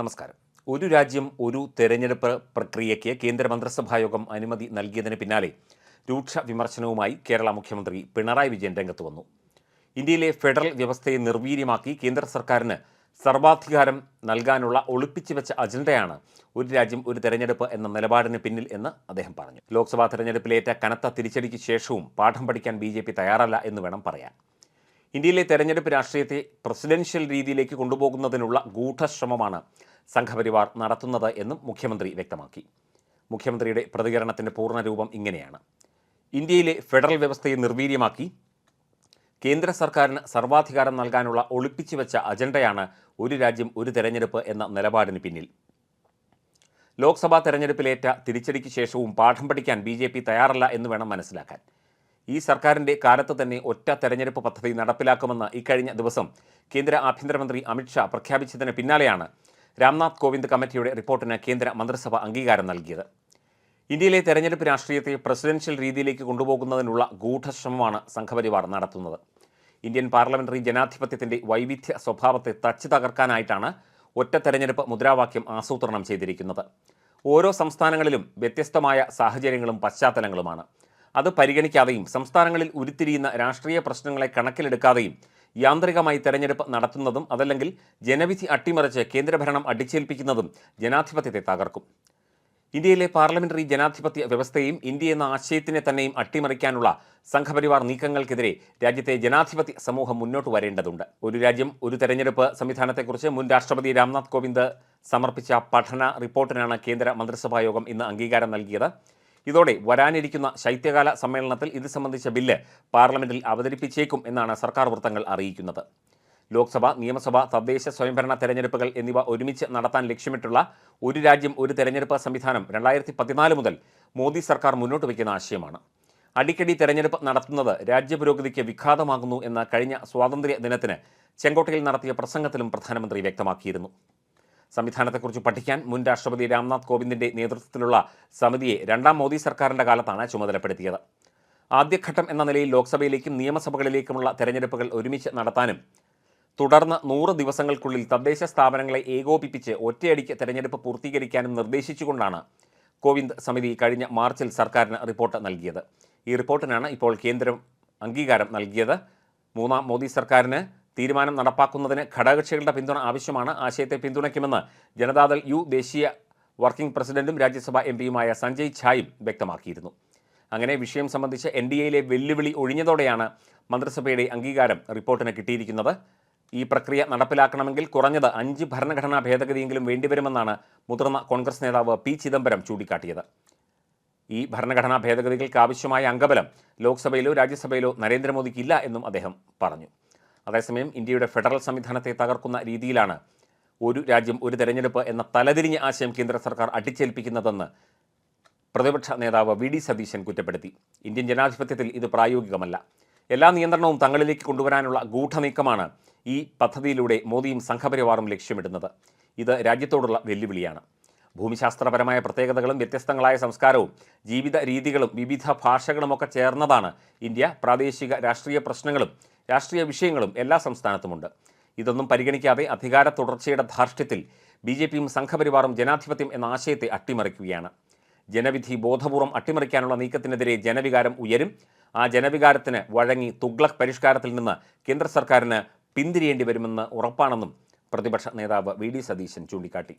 നമസ്കാരം. ഒരു രാജ്യം ഒരു തെരഞ്ഞെടുപ്പ് പ്രക്രിയയ്ക്ക് കേന്ദ്ര മന്ത്രിസഭായോഗം അനുമതി നൽകിയതിന് പിന്നാലെ രൂക്ഷ വിമർശനവുമായി കേരള മുഖ്യമന്ത്രി പിണറായി വിജയൻ രംഗത്ത് വന്നു. ഇന്ത്യയിലെ ഫെഡറൽ വ്യവസ്ഥയെ നിർവീര്യമാക്കി കേന്ദ്ര സർക്കാരിന് സർവാധികാരം നൽകാനുള്ള ഒളിപ്പിച്ചു വെച്ച അജണ്ടയാണ് ഒരു രാജ്യം ഒരു തെരഞ്ഞെടുപ്പ് എന്ന നിലപാടിന് പിന്നിൽ എന്ന് അദ്ദേഹം പറഞ്ഞു. ലോക്സഭാ തെരഞ്ഞെടുപ്പിലേറ്റ കനത്ത തിരിച്ചടിക്ക് ശേഷവും പാഠം പഠിക്കാൻ ബി തയ്യാറല്ല എന്ന് വേണം പറയാൻ. ഇന്ത്യയിലെ തെരഞ്ഞെടുപ്പ് രാഷ്ട്രീയത്തെ പ്രസിഡൻഷ്യൽ രീതിയിലേക്ക് കൊണ്ടുപോകുന്നതിനുള്ള ഗൂഢശ്രമമാണ് സംഘപരിവാർ നടത്തുന്നത് എന്നും മുഖ്യമന്ത്രി വ്യക്തമാക്കി. മുഖ്യമന്ത്രിയുടെ പ്രതികരണത്തിന്റെ പൂർണരൂപം ഇങ്ങനെയാണ്. ഇന്ത്യയിലെ ഫെഡറൽ വ്യവസ്ഥയെ നിർവീര്യമാക്കി കേന്ദ്ര സർക്കാരിന് സർവാധികാരം നൽകാനുള്ള ഒളിപ്പിച്ചു വെച്ച അജണ്ടയാണ് ഒരു രാജ്യം ഒരു തെരഞ്ഞെടുപ്പ് എന്ന നിലപാടിന് പിന്നിൽ. ലോക്സഭാ തെരഞ്ഞെടുപ്പിലേറ്റ തിരിച്ചടിക്ക് ശേഷവും പാഠം പഠിക്കാൻ ബി ജെ പി തയ്യാറല്ല എന്ന് വേണം മനസ്സിലാക്കാൻ. ഈ സർക്കാരിന്റെ കാലത്ത് തന്നെ ഒറ്റ തെരഞ്ഞെടുപ്പ് പദ്ധതി നടപ്പിലാക്കുമെന്ന് ഇക്കഴിഞ്ഞ ദിവസം കേന്ദ്ര ആഭ്യന്തരമന്ത്രി അമിത്ഷാ പ്രഖ്യാപിച്ചതിന് പിന്നാലെയാണ് രാംനാഥ് കോവിന്ദ് കമ്മിറ്റിയുടെ റിപ്പോർട്ടിന് കേന്ദ്ര മന്ത്രിസഭ അംഗീകാരം നൽകിയത്. ഇന്ത്യയിലെ തെരഞ്ഞെടുപ്പ് രാഷ്ട്രീയത്തെ പ്രസിഡൻഷ്യൽ രീതിയിലേക്ക് കൊണ്ടുപോകുന്നതിനുള്ള ഗൂഢശ്രമമാണ് സംഘപരിവാർ നടത്തുന്നത്. ഇന്ത്യൻ പാർലമെന്ററി ജനാധിപത്യത്തിന്റെ വൈവിധ്യ സ്വഭാവത്തെ തച്ചു തകർക്കാനായിട്ടാണ് ഒറ്റ തെരഞ്ഞെടുപ്പ് മുദ്രാവാക്യം ആസൂത്രണം ചെയ്തിരിക്കുന്നത്. ഓരോ സംസ്ഥാനങ്ങളിലും വ്യത്യസ്തമായ സാഹചര്യങ്ങളും പശ്ചാത്തലങ്ങളുമാണ്. അത് പരിഗണിക്കാതെയും സംസ്ഥാനങ്ങളിൽ ഉരുത്തിരിയുന്ന രാഷ്ട്രീയ പ്രശ്നങ്ങളെ കണക്കിലെടുക്കാതെയും യാന്ത്രികമായി തെരഞ്ഞെടുപ്പ് നടത്തുന്നതും അതല്ലെങ്കിൽ ജനവിധി അട്ടിമറിച്ച് കേന്ദ്രഭരണം അടിച്ചേൽപ്പിക്കുന്നതും ജനാധിപത്യത്തെ തകർക്കും. ഇന്ത്യയിലെ പാർലമെന്ററി ജനാധിപത്യ വ്യവസ്ഥയും ഇന്ത്യ എന്ന ആശയത്തിനെ തന്നെയും അട്ടിമറിക്കാനുള്ള സംഘപരിവാർ നീക്കങ്ങൾക്കെതിരെ രാജ്യത്തെ ജനാധിപത്യ സമൂഹം മുന്നോട്ട് വരേണ്ടതുണ്ട്. ഒരു രാജ്യം ഒരു തെരഞ്ഞെടുപ്പ് സംവിധാനത്തെക്കുറിച്ച് മുൻ രാഷ്ട്രപതി രാംനാഥ് കോവിന്ദ് സമർപ്പിച്ച പഠന റിപ്പോർട്ടിനാണ് കേന്ദ്ര മന്ത്രിസഭാ യോഗം ഇന്ന് അംഗീകാരം നൽകിയത്. ഇതോടെ വരാനിരിക്കുന്ന ശൈത്യകാല സമ്മേളനത്തിൽ ഇത് സംബന്ധിച്ച ബില്ല് പാർലമെന്റിൽ അവതരിപ്പിച്ചേക്കും എന്നാണ് സർക്കാർ വൃത്തങ്ങൾ അറിയിക്കുന്നത്. ലോക്സഭ നിയമസഭ തദ്ദേശ സ്വയംഭരണ തെരഞ്ഞെടുപ്പുകൾ എന്നിവ ഒരുമിച്ച് നടത്താൻ ലക്ഷ്യമിട്ടുള്ള ഒരു രാജ്യം ഒരു തെരഞ്ഞെടുപ്പ് സംവിധാനം രണ്ടായിരത്തി പതിനാല് മുതൽ മോദി സർക്കാർ മുന്നോട്ട് വയ്ക്കുന്ന ആശയമാണ്. അടിക്കടി തെരഞ്ഞെടുപ്പ് നടത്തുന്നത് രാജ്യപുരോഗതിക്ക് വിഘാതമാകുന്നു എന്ന കഴിഞ്ഞ സ്വാതന്ത്ര്യ ദിനത്തിന് ചെങ്കോട്ടയിൽ നടത്തിയ പ്രസംഗത്തിലും പ്രധാനമന്ത്രി വ്യക്തമാക്കിയിരുന്നു. സംവിധാനത്തെക്കുറിച്ച് പഠിക്കാൻ മുൻ രാഷ്ട്രപതി രാംനാഥ് കോവിന്ദിന്റെ നേതൃത്വത്തിലുള്ള സമിതിയെ രണ്ടാം മോദി സർക്കാരിന്റെ കാലത്താണ് ചുമതലപ്പെടുത്തിയത്. ആദ്യഘട്ടം എന്ന നിലയിൽ ലോക്സഭയിലേക്കും നിയമസഭകളിലേക്കുമുള്ള തെരഞ്ഞെടുപ്പുകൾ ഒരുമിച്ച് നടത്താനും തുടർന്ന് നൂറ് ദിവസങ്ങൾക്കുള്ളിൽ തദ്ദേശ സ്ഥാപനങ്ങളെ ഏകോപിപ്പിച്ച് ഒറ്റയടിക്ക് തെരഞ്ഞെടുപ്പ് പൂർത്തീകരിക്കാനും നിർദ്ദേശിച്ചുകൊണ്ടാണ് കോവിന്ദ് സമിതി കഴിഞ്ഞ മാർച്ചിൽ സർക്കാരിന് റിപ്പോർട്ട് നൽകിയത്. ഈ റിപ്പോർട്ടിനാണ് ഇപ്പോൾ കേന്ദ്രം അംഗീകാരം നൽകിയത്. മൂന്നാം മോദി സർക്കാരിന് തീരുമാനം നടപ്പാക്കുന്നതിന് ഘടകകക്ഷികളുടെ പിന്തുണ ആവശ്യമാണ്. ആശയത്തെ പിന്തുണയ്ക്കുമെന്ന് ജനതാദൾ യു ദേശീയ വർക്കിംഗ് പ്രസിഡന്റും രാജ്യസഭാ എം പിയുമായ സഞ്ജയ് ഝായും വ്യക്തമാക്കിയിരുന്നു. അങ്ങനെ വിഷയം സംബന്ധിച്ച് എൻ ഡി എയിലെ വെല്ലുവിളി ഒഴിഞ്ഞതോടെയാണ് മന്ത്രിസഭയുടെ അംഗീകാരം റിപ്പോർട്ടിന് കിട്ടിയിരിക്കുന്നത്. ഈ പ്രക്രിയ നടപ്പിലാക്കണമെങ്കിൽ കുറഞ്ഞത് അഞ്ച് ഭരണഘടനാ ഭേദഗതിയെങ്കിലും വേണ്ടിവരുമെന്നാണ് മുതിർന്ന കോൺഗ്രസ് നേതാവ് പി ചിദംബരം ചൂണ്ടിക്കാട്ടിയത്. ഈ ഭരണഘടനാ ഭേദഗതികൾക്ക് ആവശ്യമായ അംഗബലം ലോക്സഭയിലോ രാജ്യസഭയിലോ നരേന്ദ്രമോദിക്കില്ല എന്നും അദ്ദേഹം പറഞ്ഞു. അതേസമയം ഇന്ത്യയുടെ ഫെഡറൽ സംവിധാനത്തെ തകർക്കുന്ന രീതിയിലാണ് ഒരു രാജ്യം ഒരു തെരഞ്ഞെടുപ്പ് എന്ന തലതിരിഞ്ഞ ആശയം കേന്ദ്ര സർക്കാർ അടിച്ചേൽപ്പിക്കുന്നതെന്ന് പ്രതിപക്ഷ നേതാവ് വി ഡി സതീശൻ കുറ്റപ്പെടുത്തി. ഇന്ത്യൻ ജനാധിപത്യത്തിൽ ഇത് പ്രായോഗികമല്ല. എല്ലാ നിയന്ത്രണവും തങ്ങളിലേക്ക് കൊണ്ടുവരാനുള്ള ഗൂഢനീക്കമാണ് ഈ പദ്ധതിയിലൂടെ മോദിയും സംഘപരിവാറും ലക്ഷ്യമിടുന്നത്. ഇത് രാജ്യത്തോടുള്ള വെല്ലുവിളിയാണ്. ഭൂമിശാസ്ത്രപരമായ പ്രത്യേകതകളും വ്യത്യസ്തങ്ങളായ സംസ്കാരവും ജീവിത രീതികളും വിവിധ ഭാഷകളുമൊക്കെ ചേർന്നതാണ് ഇന്ത്യ പ്രാദേശിക രാഷ്ട്രീയ പ്രശ്നങ്ങളും രാഷ്ട്രീയ വിഷയങ്ങളും എല്ലാ സംസ്ഥാനത്തുമുണ്ട്. ഇതൊന്നും പരിഗണിക്കാതെ അധികാര തുടർച്ചയുടെ ധാർഷ്ട്യത്തിൽ ബി ജെ പിയും സംഘപരിവാറും ജനാധിപത്യം എന്ന ആശയത്തെ അട്ടിമറിക്കുകയാണ്. ജനവിധി ബോധപൂർവം അട്ടിമറിക്കാനുള്ള നീക്കത്തിനെതിരെ ജനവികാരം ഉയരും. ആ ജനവികാരത്തിന് വഴങ്ങി തുഗ്ലക് പരിഷ്കാരത്തിൽ നിന്ന് കേന്ദ്ര സർക്കാരിന് പിന്തിരിയേണ്ടി വരുമെന്ന് ഉറപ്പാണെന്നും പ്രതിപക്ഷ നേതാവ് വി ഡി സതീശൻ ചൂണ്ടിക്കാട്ടി.